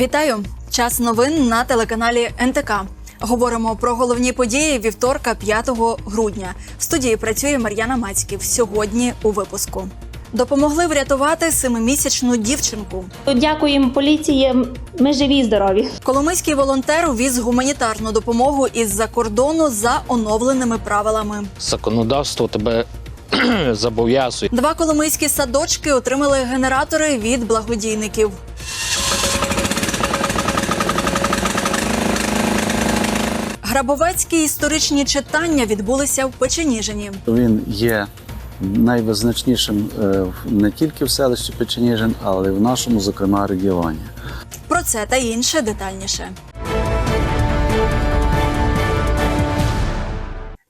Вітаю! Час новин на телеканалі НТК. Говоримо про головні події вівторка, 5 грудня. В студії працює Мар'яна Мацьків. Сьогодні у випуску. Допомогли врятувати семимісячну дівчинку. Дякуємо поліції. Ми живі і здорові. Коломийський волонтер увіз гуманітарну допомогу із-за кордону за оновленими правилами. законодавство тебе зобов'язує. Два коломийські садочки отримали генератори від благодійників. Грабовецькі історичні читання відбулися в Печеніжині. Він є найвизначнішим е, не тільки в селищі Печеніжин, але й в нашому, зокрема, регіоні. Про це та інше детальніше.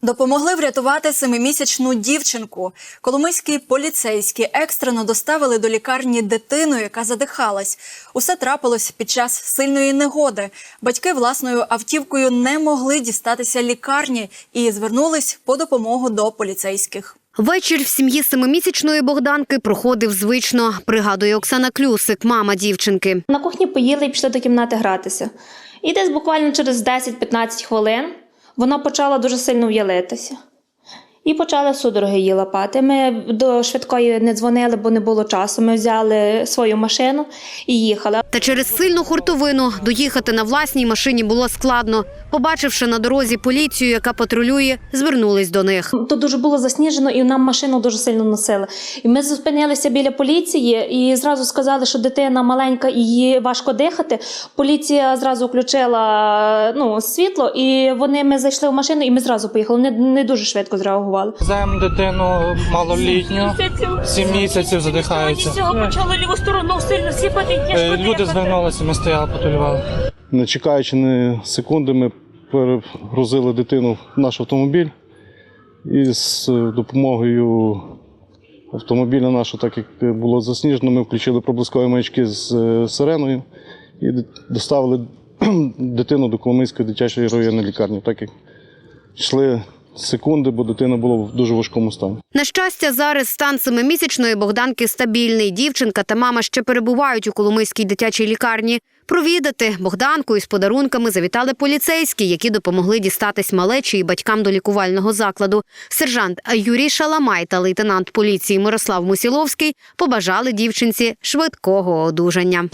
Допомогли врятувати семимісячну дівчинку. Коломийські поліцейські екстрено доставили до лікарні дитину, яка задихалась. Усе трапилось під час сильної негоди. Батьки власною автівкою не могли дістатися лікарні і звернулись по допомогу до поліцейських. Вечір в сім'ї семимісячної Богданки проходив звично, пригадує Оксана Клюсик, мама дівчинки. На кухні поїли і пішли до кімнати гратися. І десь буквально через 10-15 хвилин вона почала дуже сильно в'ялитися. І почали судороги її лапати. Ми до швидкої не дзвонили, бо не було часу. Ми взяли свою машину і їхали. Та через сильну хуртовину доїхати на власній машині було складно. Побачивши на дорозі поліцію, яка патрулює, звернулись до них. Тут дуже було засніжено, і нам машину дуже сильно носили. І ми зупинилися біля поліції і зразу сказали, що дитина маленька і їй важко дихати. Поліція зразу включила ну, світло, і вони ми зайшли в машину, і ми зразу поїхали. Не, не дуже швидко зреагували. Веземо дитину малолітню, сім місяців задихається. Почало ліву сторону сильно сіпати. Е, Люди звернулися, ми стояли, патрулювали. Не чекаючи ні секунди, ми перегрузили дитину в наш автомобіль і з допомогою автомобіля нашого, так як було засніжено, ми включили проблискові маячки з е, сиреною і доставили дитину до Коломийської дитячої районної лікарні, так як йшли секунди, бо дитина була в дуже важкому стані. На щастя, зараз стан семимісячної Богданки стабільний. Дівчинка та мама ще перебувають у Коломийській дитячій лікарні. Провідати Богданку із подарунками завітали поліцейські, які допомогли дістатись малечі і батькам до лікувального закладу. Сержант Юрій Шаламай та лейтенант поліції Мирослав Мусіловський побажали дівчинці швидкого одужання.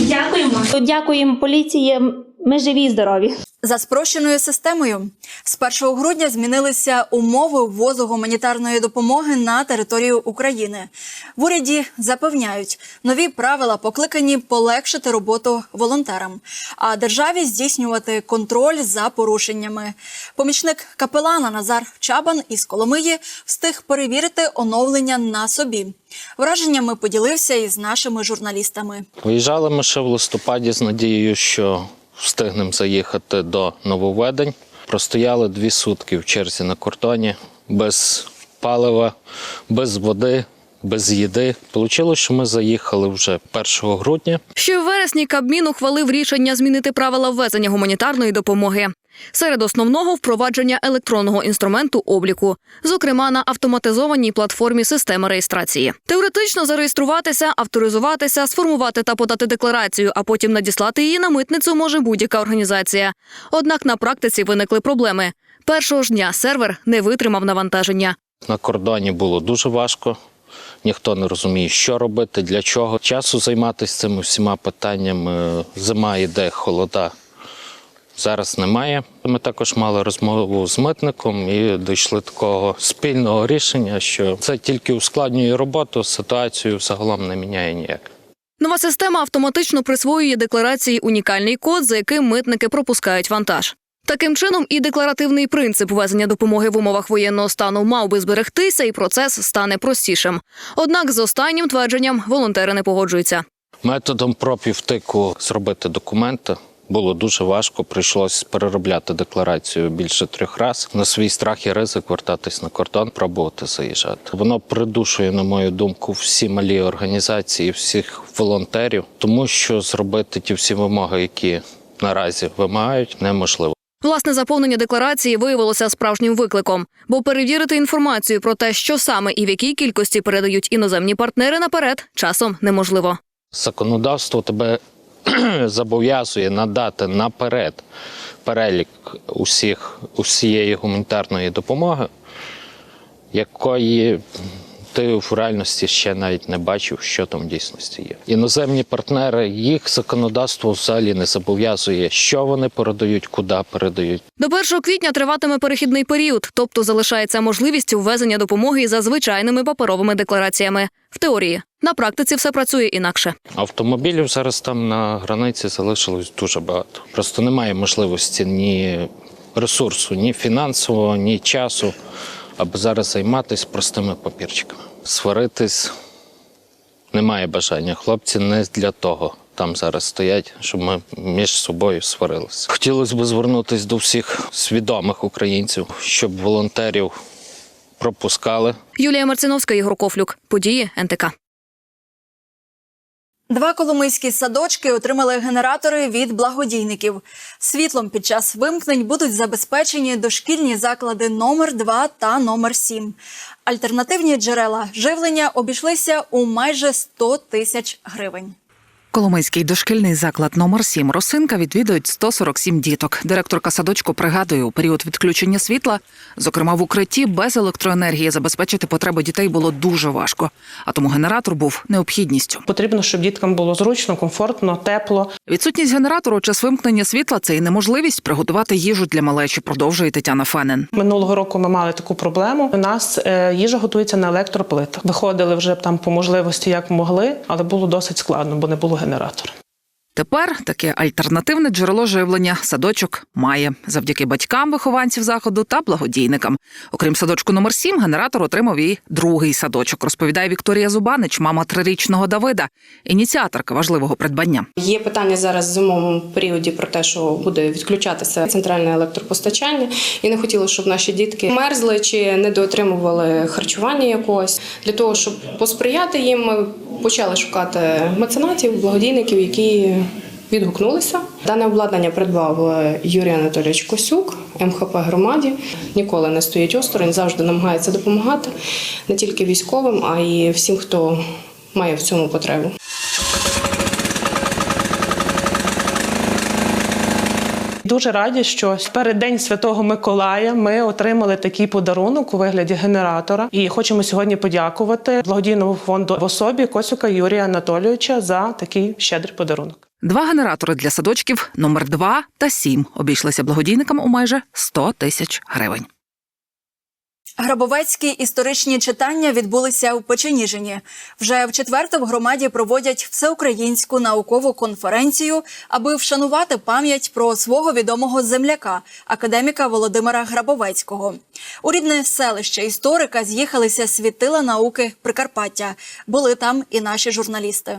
Дякуємо. Дякуємо поліції. Ми живі і здорові. За спрощеною системою з 1 грудня змінилися умови ввозу гуманітарної допомоги на територію України. В уряді запевняють, нові правила покликані полегшити роботу волонтерам, а державі здійснювати контроль за порушеннями. Помічник капелана Назар Чабан із Коломиї встиг перевірити оновлення на собі. Враженнями поділився із нашими журналістами. Виїжджали ми ще в листопаді з надією, що встигнемо заїхати до нововведень. Простояли дві сутки в черзі на кордоні без палива, без води, без їди. Получилось, що ми заїхали вже 1 грудня. Ще в вересні Кабмін ухвалив рішення змінити правила ввезення гуманітарної допомоги. Серед основного впровадження електронного інструменту обліку, зокрема на автоматизованій платформі системи реєстрації. Теоретично зареєструватися, авторизуватися, сформувати та подати декларацію, а потім надіслати її на митницю може будь-яка організація. Однак на практиці виникли проблеми. Першого ж дня сервер не витримав навантаження. На кордоні було дуже важко. Ніхто не розуміє, що робити, для чого. Часу займатися цими всіма питаннями. Зима йде, холода. Зараз немає. Ми також мали розмову з митником і дійшли такого спільного рішення, що це тільки ускладнює роботу, ситуацію загалом не міняє ніяк. Нова система автоматично присвоює декларації унікальний код, за яким митники пропускають вантаж. Таким чином, і декларативний принцип ввезення допомоги в умовах воєнного стану мав би зберегтися, і процес стане простішим. Однак з останнім твердженням волонтери не погоджуються. Методом проб і втику зробити документи було дуже важко. Прийшлося переробляти декларацію більше трьох разів. На свій страх і ризик вертатись на кордон, пробувати заїжджати. Воно придушує, на мою думку, всі малі організації, всіх волонтерів, тому що зробити ті всі вимоги, які наразі вимагають, неможливо. Власне заповнення декларації виявилося справжнім викликом, бо перевірити інформацію про те, що саме і в якій кількості передають іноземні партнери наперед, часом неможливо. Законодавство тебе зобов'язує надати наперед перелік усіх, усієї гуманітарної допомоги, якої ти в реальності ще навіть не бачив, що там в дійсності є. Іноземні партнери, їх законодавство взагалі не зобов'язує, що вони передають, куди передають. До 1 квітня триватиме перехідний період, тобто залишається можливість ввезення допомоги за звичайними паперовими деклараціями. В теорії на практиці все працює інакше. Автомобілів зараз там на границі залишилось дуже багато. Просто немає можливості ні ресурсу, ні фінансового, ні часу, аби зараз займатися простими папірчиками. Сваритись немає бажання. Хлопці не для того там зараз стоять, щоб ми між собою сварилися. Хотілося б звернутися до всіх свідомих українців, щоб волонтерів пропускали. Юлія Марциновська, Ігор Кофлюк. Події НТК. Два коломийські садочки отримали генератори від благодійників. Світлом під час вимкнень будуть забезпечені дошкільні заклади номер 2 та номер 7. Альтернативні джерела живлення обійшлися у майже 100 тисяч гривень. Коломийський дошкільний заклад номер 7 Росинка відвідують 147 діток. Директорка садочку пригадує, у період відключення світла, зокрема в укритті, без електроенергії забезпечити потреби дітей було дуже важко. А тому генератор був необхідністю. Потрібно, щоб діткам було зручно, комфортно, тепло. Відсутність генератору у час вимкнення світла це і неможливість приготувати їжу для малечі. Продовжує Тетяна Фенен. Минулого року ми мали таку проблему. У нас е, їжа готується на електроплитах. Виходили вже там по можливості, як могли, але було досить складно, бо не було генератора. Тепер таке альтернативне джерело живлення садочок має завдяки батькам вихованців заходу та благодійникам. Окрім садочку номер 7 генератор отримав і другий садочок. Розповідає Вікторія Зубанич, мама трирічного Давида, ініціаторка важливого придбання. Є питання зараз в зимовому періоді про те, що буде відключатися центральне електропостачання, і не хотілося, щоб наші дітки мерзли чи недоотримували харчування якогось. Для того, щоб посприяти їм, ми почали шукати меценатів, благодійників, які відгукнулися. Дане обладнання придбав е, Юрій Анатолійович Косюк, МХП громаді. Ніколи не стоїть осторонь, завжди намагається допомагати не тільки військовим, а й всім, хто має в цьому потребу. Дуже раді, що перед День Святого Миколая ми отримали такий подарунок у вигляді генератора. І хочемо сьогодні подякувати благодійному фонду в особі Косюка Юрія Анатолійовича за такий щедрий подарунок. Два генератори для садочків номер 2 та 7 обійшлися благодійникам у майже 100 тисяч гривень. Грабовецькі історичні читання відбулися у Печеніжині. Вже в четверте в громаді проводять всеукраїнську наукову конференцію, аби вшанувати пам'ять про свого відомого земляка, академіка Володимира Грабовецького. У рідне селище історика з'їхалися світила науки Прикарпаття. Були там і наші журналісти.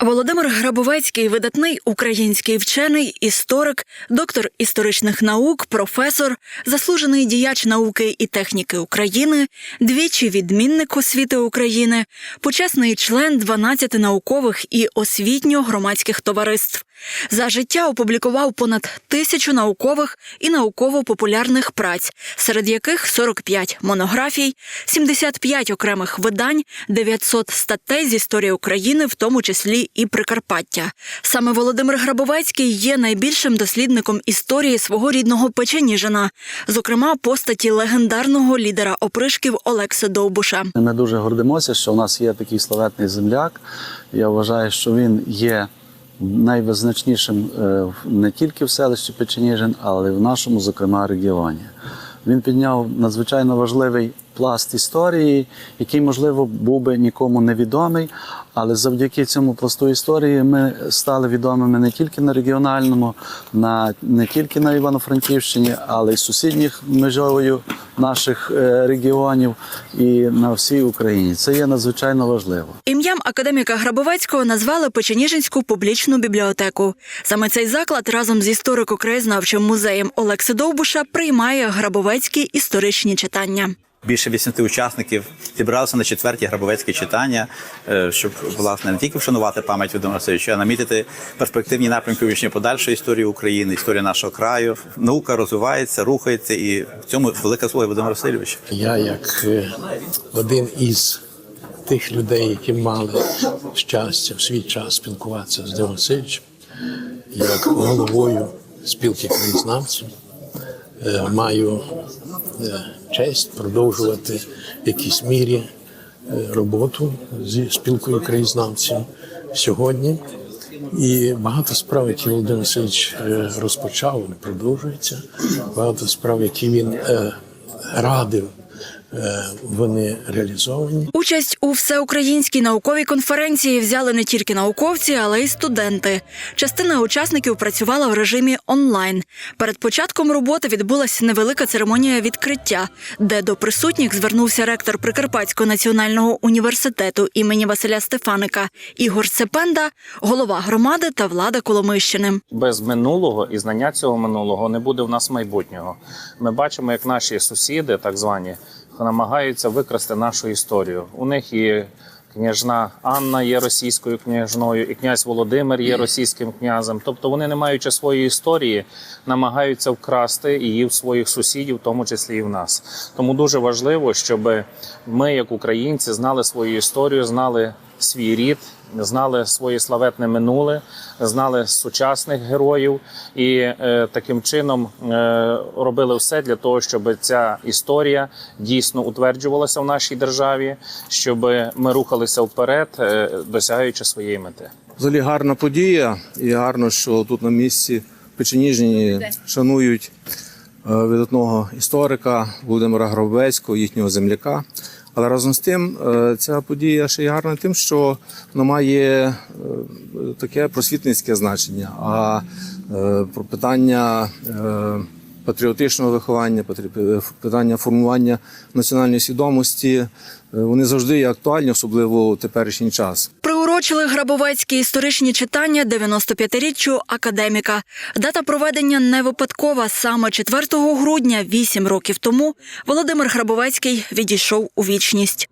Володимир Грабовецький видатний український вчений, історик, доктор історичних наук, професор, заслужений діяч науки і техніки України, двічі відмінник освіти України, почесний член 12 наукових і освітньо-громадських товариств. За життя опублікував понад тисячу наукових і науково-популярних праць, серед яких 45 монографій, 75 окремих видань, 900 статей з історії України, в тому числі і Прикарпаття. Саме Володимир Грабовецький є найбільшим дослідником історії свого рідного Печеніжина, зокрема постаті легендарного лідера опришків Олекса Довбуша. Ми дуже гордимося, що у нас є такий славетний земляк. Я вважаю, що він є найвизначнішим е, не тільки в селищі Печеніжин, але й в нашому, зокрема, регіоні. Він підняв надзвичайно важливий пласт історії, який, можливо, був би нікому невідомий, але завдяки цьому пласту історії ми стали відомими не тільки на регіональному, на, не тільки на Івано-Франківщині, але й сусідніх межовою наших е, регіонів і на всій Україні. Це є надзвичайно важливо. Ім'ям академіка Грабовецького назвали Печеніжинську публічну бібліотеку. Саме цей заклад разом з історико-краєзнавчим музеєм Олекси Довбуша приймає грабовецькі історичні читання. Більше 80 учасників зібралися на четверті грабовецькі читання, е, щоб власне не тільки вшанувати пам'ять Володимира Васильовича, а намітити перспективні напрямки вивчення подальшої історії України, історії нашого краю. Наука розвивається, рухається, і в цьому велика заслуга Володимира Васильовича. Я як е, один із тих людей, які мали щастя в свій час спілкуватися з Дивом Васильовичем, як головою спілки краєзнавців, е, маю честь продовжувати в якійсь мірі е, роботу зі спілкою краєзнавців сьогодні. І багато справ, які Володимир Васильович е, розпочав, вони продовжуються. Багато справ, які він е, радив, е, вони реалізовані. Участь у всеукраїнській науковій конференції взяли не тільки науковці, але й студенти. Частина учасників працювала в режимі онлайн. Перед початком роботи відбулася невелика церемонія відкриття, де до присутніх звернувся ректор Прикарпатського національного університету імені Василя Стефаника Ігор Сепенда, голова громади та влада Коломищини. без минулого і знання цього минулого не буде в нас майбутнього. Ми бачимо, як наші сусіди, так звані, намагаються викрасти нашу історію. У них і княжна Анна є російською княжною, і князь Володимир є російським князем. Тобто вони, не маючи своєї історії, намагаються вкрасти її в своїх сусідів, в тому числі і в нас. Тому дуже важливо, щоб ми, як українці, знали свою історію, знали свій рід, знали своє славетне минуле, знали сучасних героїв і е, таким чином е, робили все для того, щоб ця історія дійсно утверджувалася в нашій державі, щоб ми рухалися вперед, е, досягаючи своєї мети. Взагалі гарна подія, і гарно, що тут на місці Печеніжні шанують е, видатного історика Володимира Гробецького, їхнього земляка. Але разом з тим е, ця подія ще й гарна тим, що вона має е, таке просвітницьке значення. А е, про питання патріотичного виховання, питання формування національної свідомості, вони завжди є актуальні, особливо у теперішній час. Приурочили Грабовецькі історичні читання 95-річчю академіка. Дата проведення не випадкова. Саме 4 грудня, 8 років тому, Володимир Грабовецький відійшов у вічність.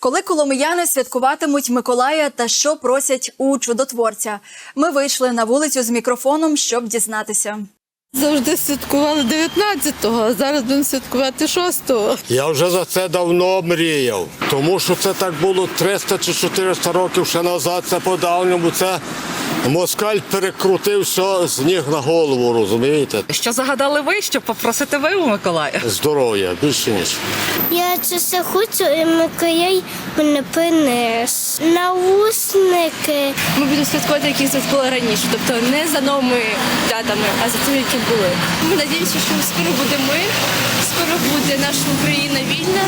Коли коломияни святкуватимуть Миколая та що просять у чудотворця, ми вийшли на вулицю з мікрофоном, щоб дізнатися. Завжди святкували 19-го, а зараз будемо святкувати 6-го. Я вже за це давно мріяв, тому що це так було 300 чи 400 років ще назад. Це по-давньому. Це москаль перекрутив все з ніг на голову, розумієте? Що загадали ви, що попросите ви у Миколая? Здоров'я, більше ніж. Я це все хочу, і Миколай мене принес. Наушники. Ми будемо святкувати, які святкували раніше, тобто не за новими датами, а за тими, які були. Ми надіємося, що скоро буде мир, скоро буде наша Україна вільна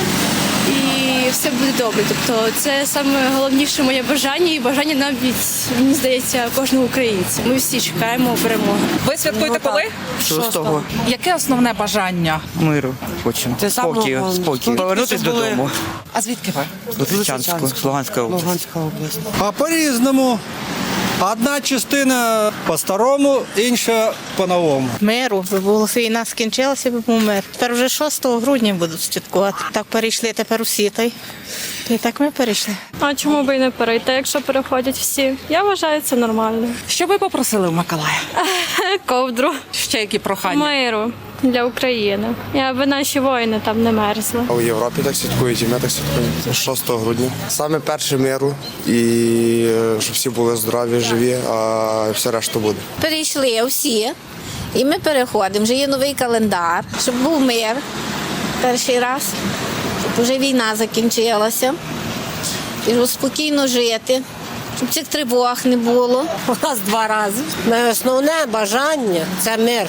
і все буде добре. Тобто це саме головніше моє бажання і бажання навіть, мені здається, кожного українця. Ми всі чекаємо перемоги. Ви святкуєте коли? Шостого. Яке основне бажання? Миру хочемо. Це спокій, спокій. Повернутися додому. А звідки ви? Лисичанську, Луганська область. Луганська область. А по-різному. Одна частина по-старому, інша по-новому. Миру, би було війна скінчилася, був мир. Тепер вже 6 грудня будуть святкувати. Так перейшли тепер усі. Та й, та так ми перейшли. А чому би і не перейти, якщо переходять всі? Я вважаю це нормально. Що ви попросили у Миколая? Ковдру Ще які прохання? миру для України. І аби наші воїни там не мерзли. У Європі так святкують, і ми так святкуємо. 6 грудня. Саме перше миру, і е, щоб всі були здорові, живі, а все решта буде. Перейшли всі, і ми переходимо. Вже є новий календар, щоб був мир перший раз, щоб вже війна закінчилася. І щоб спокійно жити, щоб цих тривог не було. У нас два рази. Основне бажання це мир.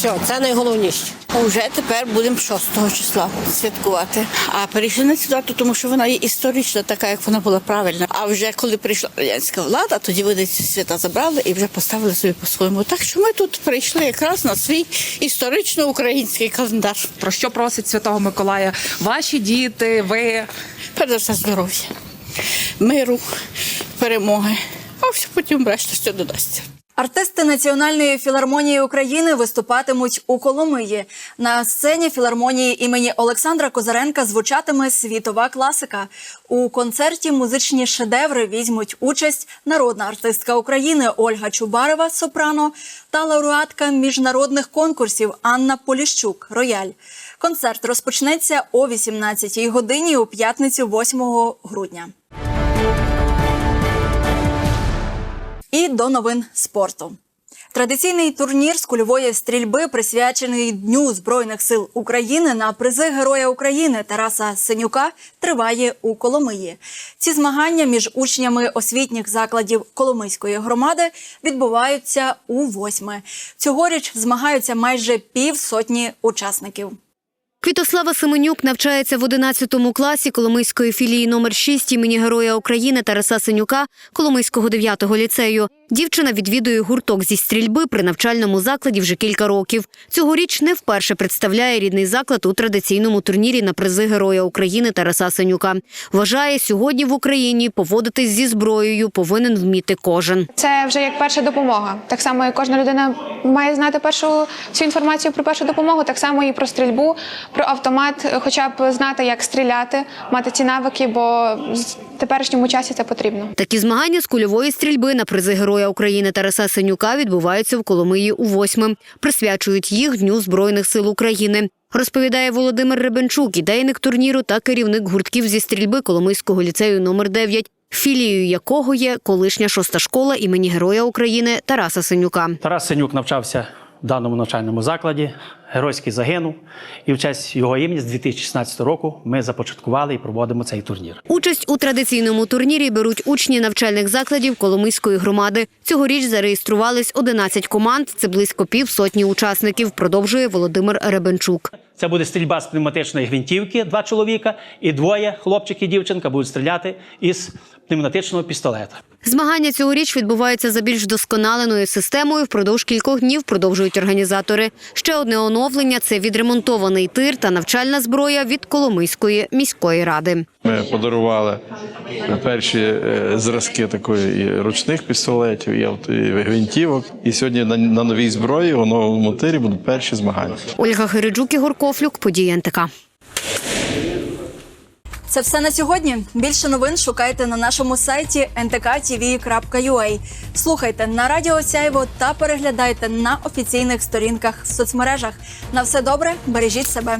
Все, це найголовніше. Вже тепер будемо 6 числа святкувати. А перейшли на цю дату, тому що вона є історична, така як вона була правильна. А вже коли прийшла радянська влада, тоді вони ці свята забрали і вже поставили собі по-своєму. Так що ми тут прийшли якраз на свій історично-український календар. Про що просить Святого Миколая? Ваші діти, ви? Перш за все здоров'я, миру, перемоги. А все потім решта все додасться. Артисти Національної філармонії України виступатимуть у Коломиї. На сцені філармонії імені Олександра Козаренка звучатиме світова класика. У концерті музичні шедеври візьмуть участь народна артистка України Ольга Чубарева Сопрано та лауреатка міжнародних конкурсів Анна Поліщук Рояль. Концерт розпочнеться о 18-й годині у п'ятницю 8 грудня. І до новин спорту. Традиційний турнір з кульової стрільби, присвячений Дню Збройних сил України на призи Героя України Тараса Синюка, триває у Коломиї. Ці змагання між учнями освітніх закладів Коломийської громади відбуваються у восьме. Цьогоріч змагаються майже півсотні учасників. Квітослава Семенюк навчається в 11 класі Коломийської філії номер 6 імені Героя України Тараса Синюка Коломийського 9-го ліцею. Дівчина відвідує гурток зі стрільби при навчальному закладі вже кілька років. Цьогоріч не вперше представляє рідний заклад у традиційному турнірі на призи Героя України Тараса Синюка. Вважає, сьогодні в Україні поводитись зі зброєю повинен вміти кожен. Це вже як перша допомога. Так само, як кожна людина має знати першу всю інформацію про першу допомогу, так само і про стрільбу, про автомат, хоча б знати, як стріляти, мати ці навики, бо в теперішньому часі це потрібно. Такі змагання з кульової стрільби на призи Героя України Тараса Синюка відбуваються в Коломиї у восьме. Присвячують їх Дню Збройних сил України. Розповідає Володимир Ребенчук, ідейник турніру та керівник гуртків зі стрільби Коломийського ліцею номер 9 філією якого є колишня шоста школа імені Героя України Тараса Синюка. Тарас Синюк навчався в даному навчальному закладі, геройський загинув. І в честь його імені з 2016 року ми започаткували і проводимо цей турнір. Участь у традиційному турнірі беруть учні навчальних закладів Коломийської громади. Цьогоріч зареєструвались 11 команд. Це близько півсотні учасників. Продовжує Володимир Ребенчук. Це буде стрільба з пневматичної гвинтівки, два чоловіка, і двоє, хлопчик і дівчинка, будуть стріляти із пневматичного пістолета. Змагання цьогоріч відбуваються за більш досконаленою системою. Впродовж кількох днів продовжують організатори. Ще одне оновлення це відремонтований тир та навчальна зброя від Коломийської міської ради. Ми подарували перші е, зразки такої і ручних пістолетів, і гвинтівок. І сьогодні на, новій зброї у новому тирі будуть перші змагання. Ольга Гириджук, Ігор Кофлюк, події НТК. Це все на сьогодні. Більше новин шукайте на нашому сайті ntk.tv.ua. Слухайте на радіо Сяйво та переглядайте на офіційних сторінках в соцмережах. На все добре, бережіть себе.